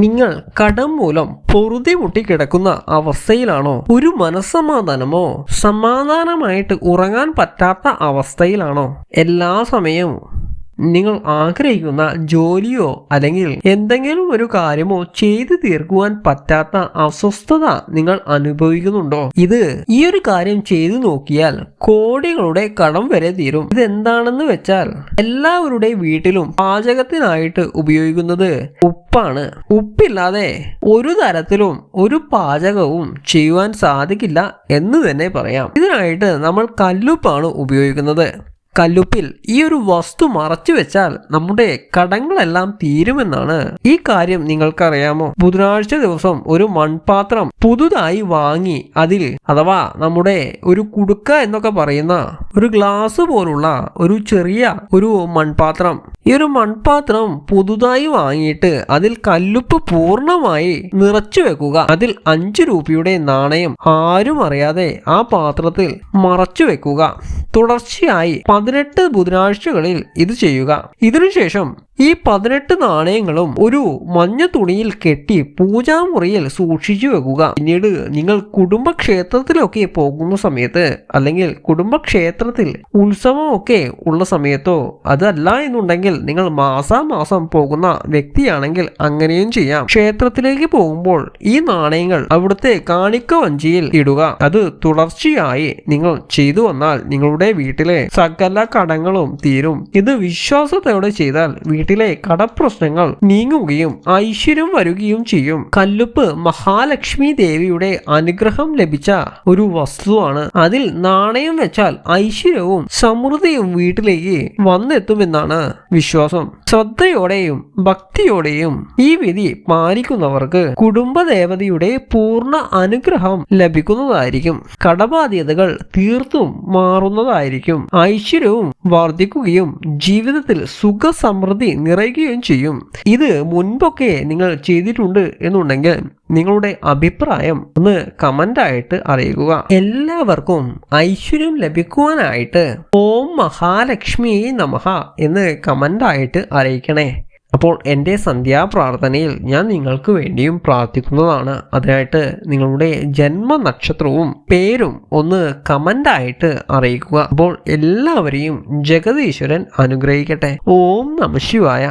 നിങ്ങൾ കടം മൂലം പൊറുതി മുട്ടിക്കിടക്കുന്ന അവസ്ഥയിലാണോ? ഒരു മനസ്സമാധാനമോ? സമാധാനമായിട്ട് ഉറങ്ങാൻ പറ്റാത്ത അവസ്ഥയിലാണോ? എല്ലാ സമയവും നിങ്ങൾ ആഗ്രഹിക്കുന്ന ജോലിയോ അല്ലെങ്കിൽ എന്തെങ്കിലും ഒരു കാര്യമോ ചെയ്തു തീർക്കുവാൻ പറ്റാത്ത അസ്വസ്ഥത നിങ്ങൾ അനുഭവിക്കുന്നുണ്ടോ? ഇത് ഈ ഒരു കാര്യം ചെയ്തു നോക്കിയാൽ കോടികളുടെ കടം വരെ തീരും. ഇതെന്താണെന്ന് വെച്ചാൽ എല്ലാവരുടെയും വീട്ടിലും പാചകത്തിനായിട്ട് ഉപയോഗിക്കുന്നത് ഉപ്പാണ്. ഉപ്പില്ലാതെ ഒരു തരത്തിലും ഒരു പാചകവും ചെയ്യുവാൻ സാധിക്കില്ല എന്ന് തന്നെ പറയാം. ഇതിനായിട്ട് നമ്മൾ കല്ലുപ്പാണ് ഉപയോഗിക്കുന്നത്. കല്ലുപ്പിൽ ഈ ഒരു വസ്തു മറച്ചു വെച്ചാൽ നമ്മുടെ കടങ്ങളെല്ലാം തീരുമെന്നാണ്. ഈ കാര്യം നിങ്ങൾക്കറിയാമോ? ബുധനാഴ്ച ദിവസം ഒരു മൺപാത്രം പുതുതായി വാങ്ങി അതിൽ അഥവാ നമ്മുടെ ഒരു കുടുക്ക എന്നൊക്കെ പറയുന്ന ഒരു ഗ്ലാസ് പോലുള്ള ഒരു ചെറിയ ഒരു മൺപാത്രം. ഈ ഒരു മൺപാത്രം പുതുതായി വാങ്ങിയിട്ട് അതിൽ കല്ലുപ്പ് പൂർണമായി നിറച്ചു വെക്കുക. അതിൽ അഞ്ചു രൂപയുടെ നാണയം ആരും അറിയാതെ ആ പാത്രത്തിൽ മറച്ചു വെക്കുക. തുടർച്ചയായി പതിനെട്ട് ബുധനാഴ്ചകളിൽ ഇത് ചെയ്യുക. ഇതിനുശേഷം ഈ പതിനെട്ട് നാണയങ്ങളും ഒരു മഞ്ഞ തുണിയിൽ കെട്ടി പൂജാമുറിയിൽ സൂക്ഷിച്ചു വെക്കുക. പിന്നീട് നിങ്ങൾ കുടുംബക്ഷേത്രത്തിലൊക്കെ പോകുന്ന സമയത്ത് അല്ലെങ്കിൽ കുടുംബക്ഷേത്രത്തിൽ ഉത്സവമൊക്കെ ഉള്ള സമയത്തോ അതല്ല എന്നുണ്ടെങ്കിൽ നിങ്ങൾ മാസാമാസം പോകുന്ന വ്യക്തിയാണെങ്കിൽ അങ്ങനെയും ചെയ്യാം. ക്ഷേത്രത്തിലേക്ക് പോകുമ്പോൾ ഈ നാണയങ്ങൾ അവിടുത്തെ കാണിക്ക വഞ്ചിയിൽ ഇടുക. അത് തുടർച്ചയായി നിങ്ങൾ ചെയ്തു വന്നാൽ നിങ്ങളുടെ വീട്ടിലെ സകല കടങ്ങളും തീരും. ഇത് വിശ്വാസത്തോടെ ചെയ്താൽ വീട്ടിലെ കടപ്രശ്നങ്ങൾ നീങ്ങുകയും ഐശ്വര്യം വരികയും ചെയ്യും. കല്ലുപ്പ് മഹാലക്ഷ്മി ദേവിയുടെ അനുഗ്രഹം ലഭിച്ച ഒരു വസ്തുവാണ്. അതിൽ നാണയം വെച്ചാൽ ഐശ്വര്യവും സമൃദ്ധിയും വീട്ടിലേക്ക് വന്നെത്തുമെന്നാണ് വിശ്വാസം. ശ്രദ്ധയോടെയും ഭക്തിയോടെയും ഈ വിധി പാലിക്കുന്നവർക്ക് കുടുംബദേവതയുടെ പൂർണ അനുഗ്രഹം ലഭിക്കുന്നതായിരിക്കും. കടബാധ്യതകൾ തീർത്തും മാറുന്നതായിരിക്കും. ഐശ്വര്യവും വർദ്ധിക്കുകയും ജീവിതത്തിൽ സുഖസമൃദ്ധി നിറയുകയും ചെയ്യും. ഇത് മുൻപൊക്കെ നിങ്ങൾ ചെയ്തിട്ടുണ്ട് എന്നുണ്ടെങ്കിൽ നിങ്ങളുടെ അഭിപ്രായം ഒന്ന് കമന്റായിട്ട് അറിയിക്കുക. എല്ലാവർക്കും ഐശ്വര്യം ലഭിക്കുവാനായിട്ട് ഓം മഹാലക്ഷ്മി നമഹ എന്ന് കമന്റായിട്ട് അറിയിക്കണേ. അപ്പോൾ എന്റെ സന്ധ്യാപ്രാർത്ഥനയിൽ ഞാൻ നിങ്ങൾക്ക് വേണ്ടിയും പ്രാർത്ഥിക്കുന്നതാണ്. അതിനായിട്ട് നിങ്ങളുടെ ജന്മനക്ഷത്രവും പേരും ഒന്ന് കമന്റായിട്ട് അറിയിക്കുക. അപ്പോൾ എല്ലാവരെയും ജഗതീശ്വരൻ അനുഗ്രഹിക്കട്ടെ. ഓം നമ ശിവായ.